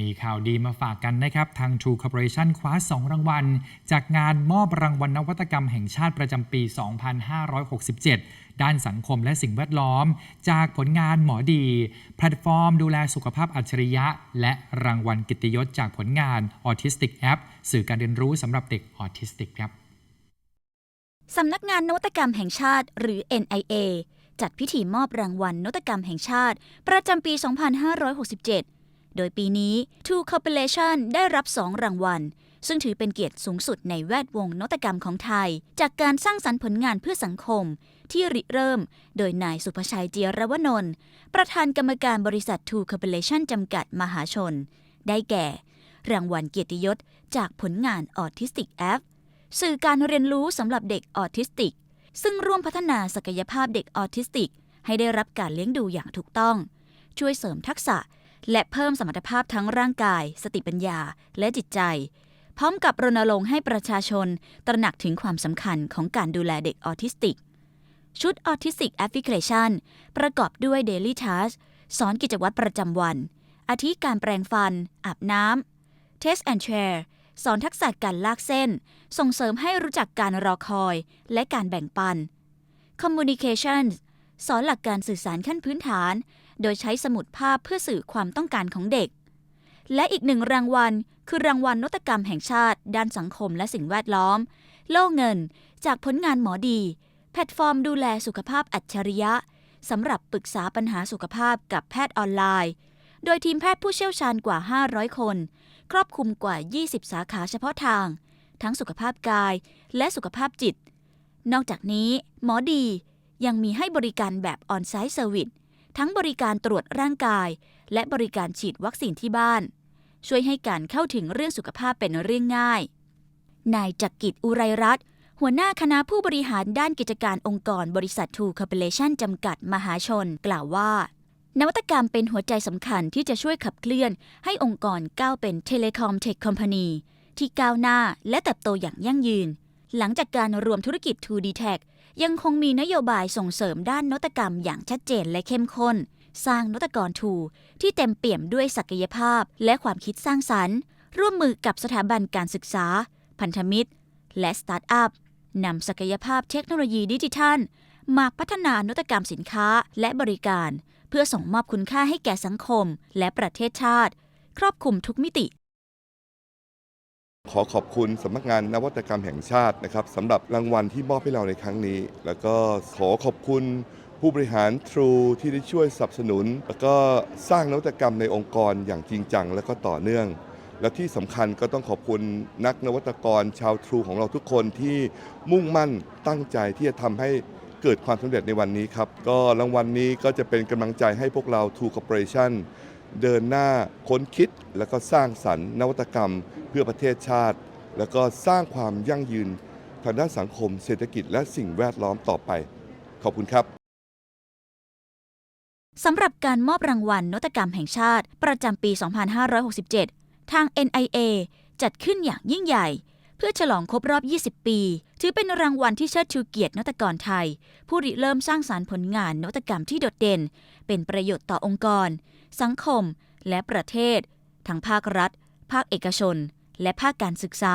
มีข่าวดีมาฝากกันนะครับ ทาง True Corporation คว้า 2 รางวัล จากงานมอบรางวัลนวัตกรรมแห่งชาติประจำปี 2567 ด้านสังคมและสิ่งแวดล้อม จากผลงานหมอดี แพลตฟอร์มดูแลสุขภาพอัจฉริยะ และรางวัลกิติยศจากผลงาน Autistic App สื่อการเรียนรู้สำหรับเด็กออทิสติกครับสำนักงานนวัตกรรมแห่งชาติ หรือ NIA จัดพิธีมอบรางวัลนวัตกรรมแห่งชาติ ประจำปี 2567 โดยปีนี้ Two Corporation ได้รับ 2 รางวัล ซึ่งถือเป็นเกียรติสูงสุดในแวดวงนวัตกรรมของไทย จากการสร้างสรรค์ผลงานเพื่อสังคม ที่ริเริ่ม โดยนายสุภชัยเจียรวนนท์ประธานกรรมการบริษัท Two Corporation จำกัดมหาชน ได้แก่ รางวัลเกียรติยศจากผลงาน Autistic App สื่อการเรียนรู้สำหรับเด็กออทิสติก ซึ่งร่วมพัฒนาศักยภาพเด็กออทิสติก ให้ได้รับการเลี้ยงดูอย่างถูกต้อง ช่วยเสริมทักษะ และเพิ่มสมรรถภาพทั้งร่างกาย สติปัญญา และจิตใจ พร้อมกับรณรงค์ให้ประชาชน ตระหนักถึงความสำคัญของการดูแลเด็กออทิสติก ชุดออทิสติกแอปพลิเคชันประกอบด้วย Daily Task สอนกิจวัตรประจำวัน อาทิการแปรงฟัน อาบน้ำ Test and Share สอนทักษะการลากเส้น ส่งเสริมให้รู้จักการรอคอย และการแบ่งปัน Communication สอนหลักการสื่อสารขั้นพื้นฐาน โดยใช้สมุดภาพเพื่อสื่อความต้องการของเด็ก และอีกหนึ่งรางวัล คือรางวัลนวัตกรรมแห่งชาติ ด้านสังคมและสิ่งแวดล้อม โล่เงิน จากผลงานหมอดี แพลตฟอร์มดูแลสุขภาพอัจฉริยะสำหรับปรึกษาปัญหาสุขภาพกับแพทย์ออนไลน์ โดยทีมแพทย์ผู้เชี่ยวชาญกว่า 500 คน ครอบคลุมกว่า 20 สาขาเฉพาะทาง ทั้งสุขภาพกายและสุขภาพจิต นอกจากนี้ หมอดียังมีให้บริการแบบออนไซต์เซอร์วิส ทั้งบริการตรวจร่างกาย และบริการฉีดวัคซีนที่บ้าน ช่วยให้การเข้าถึงเรื่องสุขภาพเป็นเรื่องง่าย นายจักกิจอุไรรัตน์หัวหน้าคณะผู้บริหารด้านกิจการองค์กรบริษัททูคอร์ปอเรชั่นจำกัดมหาชน กล่าวว่า นวัตกรรมเป็นหัวใจสำคัญที่จะช่วยขับเคลื่อน ให้องค์กรก้าวเป็นเทเลคอมเทคคอมพานีที่ก้าวหน้าและเติบโตอย่างยั่งยืน หลังจากการรวมธุรกิจ 2D Tech ยังคงมีนโยบายส่งเสริมด้านนวัตกรรมอย่างชัดเจนและเข้มข้น สร้างนวัตกรทูที่เต็มเปี่ยมด้วยศักยภาพ และความคิดสร้างสรรค์ ร่วมมือกับสถาบันการศึกษา พันธมิตร และสตาร์ทอัพนำศักยภาพเทคโนโลยีดิจิทัล มาพัฒนานวัตกรรมสินค้าและบริการ เพื่อส่งมอบคุณค่าให้แก่สังคม และประเทศชาติ ครอบคลุมทุกมิติ ขอขอบคุณสำนักงานนวัตกรรมแห่งชาตินะครับสำหรับรางวัลที่มอบให้เราในครั้งนี้ แล้วก็ขอขอบคุณผู้บริหาร True ที่ได้ช่วยสนับสนุน แล้วก็สร้างนวัตกรรมในองค์กรอย่างจริงจังและก็ต่อเนื่อง และที่สำคัญก็ต้องขอบคุณนักนวัตกรชาว True ของเราทุกคนที่มุ่งมั่นตั้งใจที่จะทำให้เกิดความสำเร็จในวันนี้ครับ ก็รางวัลนี้ก็จะเป็นกำลังใจให้พวกเรา True Corporation เดินหน้าค้นคิดแล้วก็สร้างสรรค์นวัตกรรม เพื่อประเทศชาติ แล้วก็สร้างความยั่งยืนทางด้านสังคม เศรษฐกิจและสิ่งแวดล้อมต่อไป ขอบคุณครับสำหรับการมอบรางวัลนวัตกรรมแห่งชาติ ประจำปี 2567 ทาง NIA จัดขึ้นอย่างยิ่งใหญ่ เพื่อฉลองครบรอบ 20 ปี ถือเป็นรางวัลที่เชิดชูเกียรตินวัตกรไทย ผู้ริเริ่มสร้างสารรค์ผลงานนวัตกรรมที่โดดเด่น เป็นประโยชน์ต่อองค์กร สังคม และประเทศ ทั้งภาครัฐ ภาคเอกชน และภาคการศึกษา